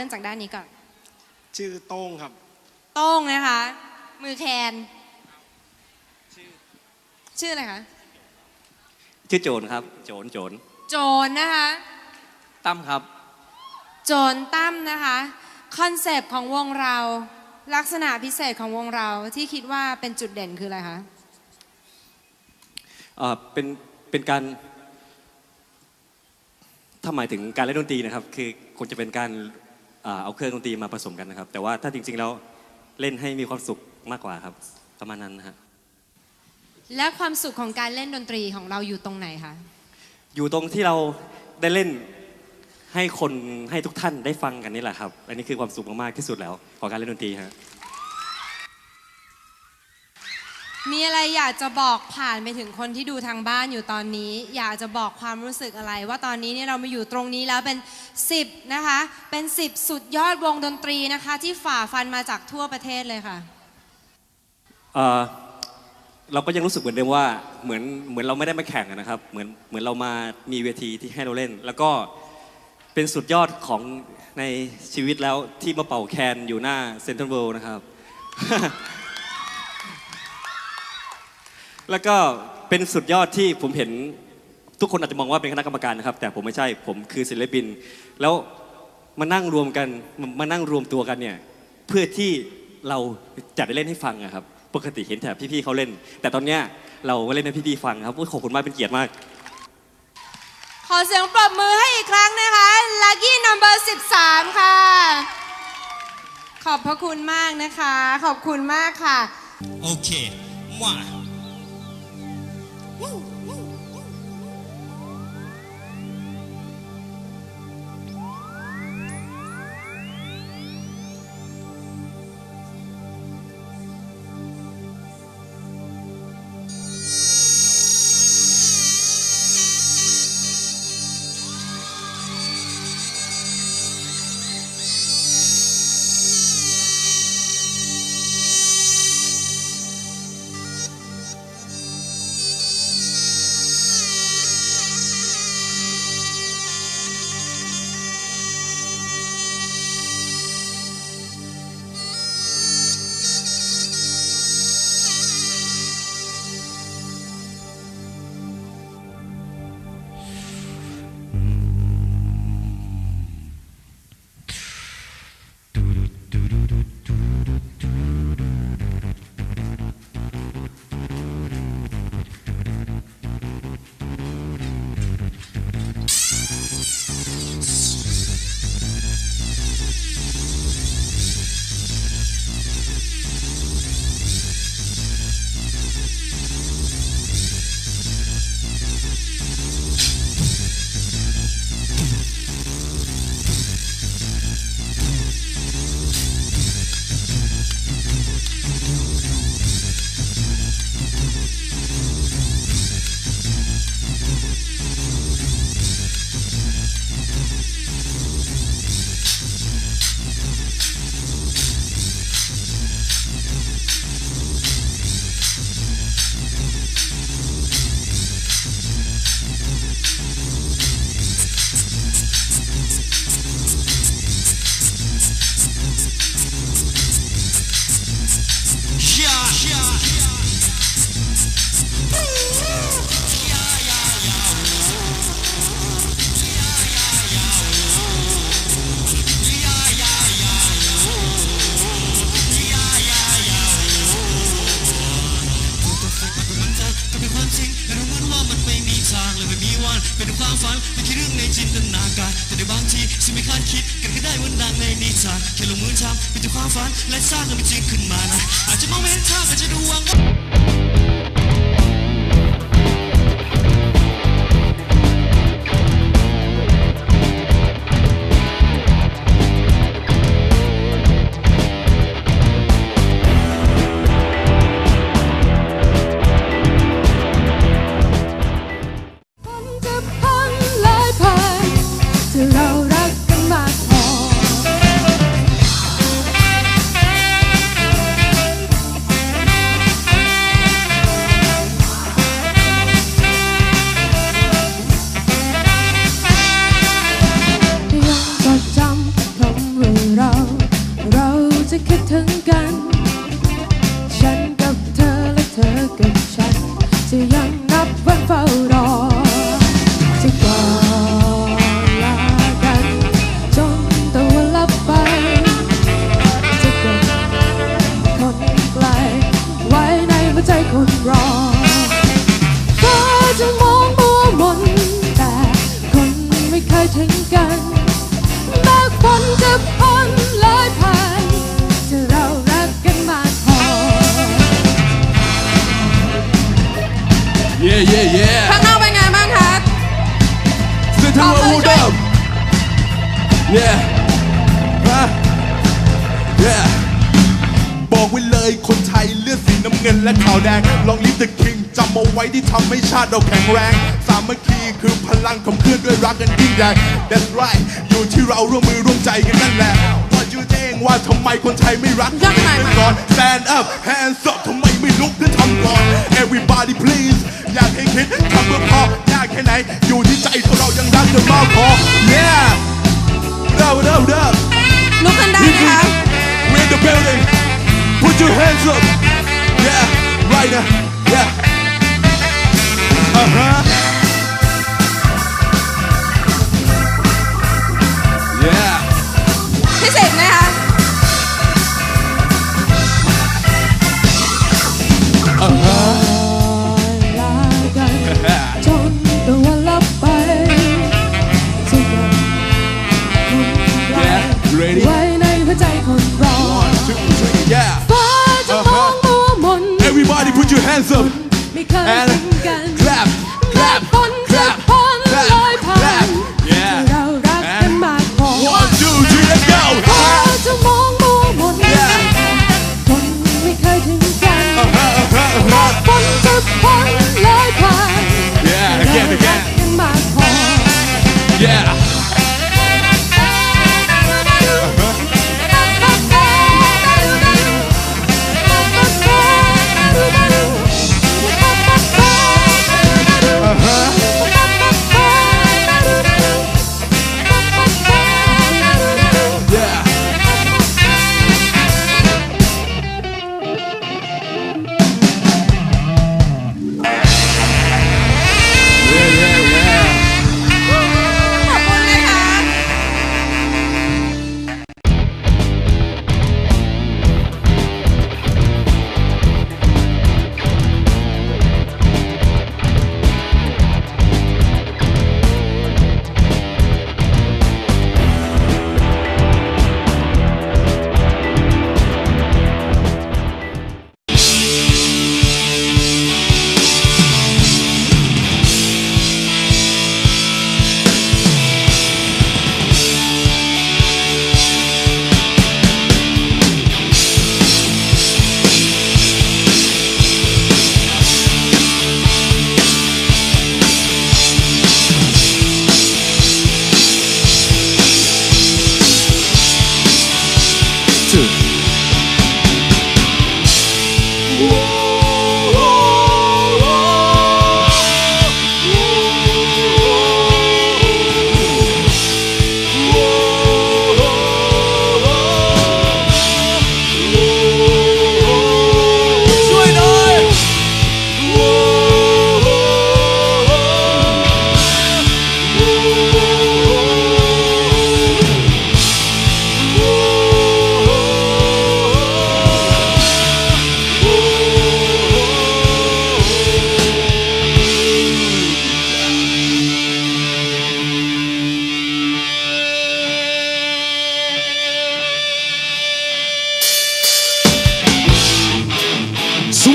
อ่านเริ่มจากด้านนี้ก่อน ชื่อโต้งครับ โต้งนะคะ มือแคน ชื่ออะไรคะ ชื่อโจนครับ โจนโจนโจนนะคะ ตั้มครับ โจนตั้มนะคะ คอนเซปต์ของวงเรา ลักษณะพิเศษของวงเราที่คิดว่าเป็นจุดเด่นคืออะไรคะ เอ่อเป็นเป็นการถ้าหมายถึงการเล่นดนตรีนะครับ คือคงจะเป็นการ อ่าเอาเครื่องดนตรีมาผสมกันนะครับ แต่ว่าถ้าจริงๆแล้วเล่นให้มีความสุขมากกว่าครับ ประมาณนั้นนะฮะและความสุขของการเล่นดนตรีของเราอยู่ตรงไหนคะ อยู่ตรงที่เราได้เล่นให้คนให้ทุกท่านได้ฟังกันนี่แหละครับ อันนี้คือความสุขมากๆที่สุดแล้วของการเล่นดนตรีฮะ มีอะไรอยากจะบอกผ่านไปถึงคนที่ดูทางบ้านอยู่ตอนนี้ อยากจะบอกความรู้สึกอะไร ว่าตอนนี้เนี่ยเรามาอยู่ตรงนี้แล้วเป็น 10 นะคะ เป็น 10 สุดยอดวงดนตรีนะคะ ที่ฝ่าฟันมาจากทั่วประเทศเลยค่ะ เอ่อเราก็ยังรู้สึกเหมือนเดิมว่าเหมือนเหมือนเราไม่ได้มาแข่งอะนะครับ เหมือนเหมือนเรามามีเวทีที่ให้เราเล่น แล้วก็เป็นสุดยอดของในชีวิตแล้วที่มาเป่าแคนอยู่หน้าเซ็นทรัลเวิลด์นะครับ แล้วก็เป็นสุดยอดที่ผมเห็นทุกคนอาจจะมองว่าเป็นคณะกรรมการนะครับ แต่ผมไม่ใช่ผมคือศิลปิน แล้วมานั่งรวมกันมามานั่งรวมตัวกันเนี่ยเพื่อที่เราจะได้เล่นให้ฟังอะครับ ปกติเห็นแต่พี่ๆเขาเล่น แต่ตอนเนี้ยเรามาเล่นให้พี่ๆฟังครับอุ๊ยขอบคุณมากเป็นเกียรติมาก ขอเสียงปรบมือให้อีกครั้งนะคะ Lucky Number 13 ค่ะ ขอบพระคุณมากนะคะ ขอบคุณมากค่ะ โอเคมา ย่ เลยไม่มีวันเป็นความฝันเป็นแค่เรื่องในจินตนาการ แต่ในบางทีสิ่งไม่คาดคิดกันก็ได้วันดังในนิทานแค่ลงมือทำเป็นแต่ความฝันและสร้างมันเป็นจริงขึ้นมานะอาจจะมองไม่เห็นทางอาจจะดูวังว่า และขาวแดง ลองลิฟต์คิงจำเอาไว้ที่ทำให้ชาติเราแข็งแรง สามัคคีคือพลังขับเคลื่อนด้วยรักกันยิ่งใหญ่ That's right อยู่ที่เราร่วมมือร่วมใจกันนั่นแหละ What you think ว่าทำไมคนไทยไม่รักยังไงกันก่อน Stand up hands up ทำไมไม่ลุกขึ้นทำก่อน Everybody please อยากให้คิดทำเพื่อพอยากแค่ไหน อยู่ที่ใจถ้าเรายังรักกันมากพอ Yeah เด้อเด้อเด้อ ลุกขึ้นได้ไหมคะ We're in the building. Put your hands up. Right now. Up.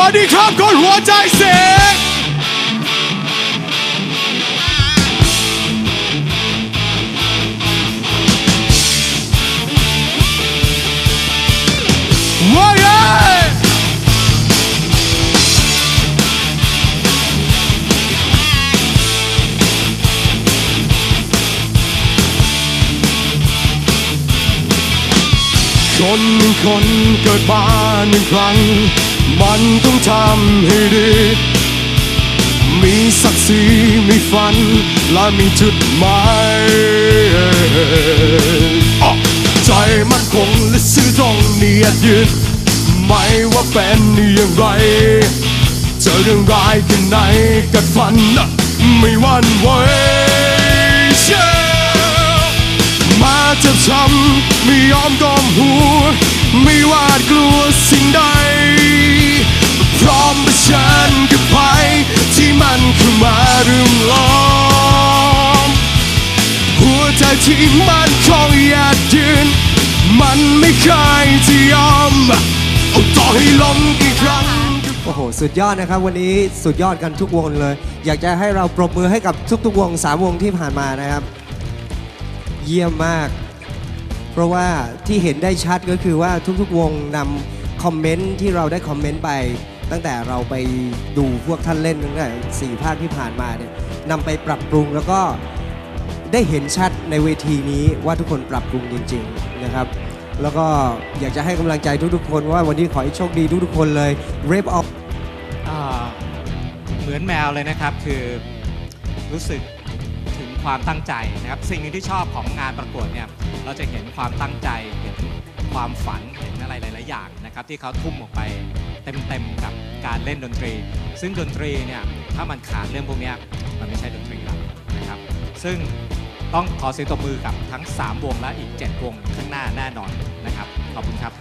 วัสดีครับคนหัวใจเสียงว่าไงคนหนึ่งคนเกิดมาหนึ่งครั้ง มันต้องทำให้ดี มีศักดิ์ศรีมีฝัน และมีจุดหมายใจมันคงและซื่อตรงเนียดยืนไม่ว่าเป็นอย่างไร เจอเรื่องร้ายกันไหนกัดฟันไม่วันไหว Yeah มาจะทำไม่ยอมก้มหัว ไม่หวาดกลัวสิ่งใด พร้อมเผชิญกับภัยที่มันเข้ามารุมล้อม หัวใจที่มันคงอยากยืน มันไม่เคยจะยอม เอาต่อให้ล้มกี่ครั้ง โอ้โห สุดยอดนะครับ วันนี้สุดยอดกันทุกวงเลย อยากจะให้เราปรบมือให้กับทุกๆวงสามวงที่ผ่านมานะครับ เยี่ยมมาก เพราะว่าที่เห็นได้ชัดก็คือว่าทุกๆวงนำคอมเมนต์ที่เราได้คอมเมนต์ไป ตั้งแต่เราไปดูพวกท่านเล่นตั้งแต่สี่ภาคที่ผ่านมาเนี่ยนำไปปรับปรุงแล้วก็ได้เห็นชัดในเวทีนี้ว่าทุกคนปรับปรุงจริง ๆนะครับ แล้วก็อยากจะให้กำลังใจทุกๆคนว่าวันนี้ขอให้โชคดีทุกๆคนเลยเรฟออฟเหมือนแมวเลยนะครับคือรู้สึก ความตั้งใจนะครับ สิ่งหนึงที่ชอบของงานประกวดเนี่ยเราจะเห็นความตั้งใจเห็นความฝันเห็นอะไรหลาย ๆ อย่างนะครับที่เขาทุ่มออกไปเต็ม ๆ กับการเล่นดนตรี ซึ่งดนตรีเนี่ยถ้ามันขาดเรื่องพวกนี้มันไม่ใช่ดนตรีแล้วนะครับ ซึ่งต้องขอเสียงตบมือกับทั้ง 3 วงและอีก 7 วงข้างหน้าแน่นอนนะครับ ขอบคุณครับ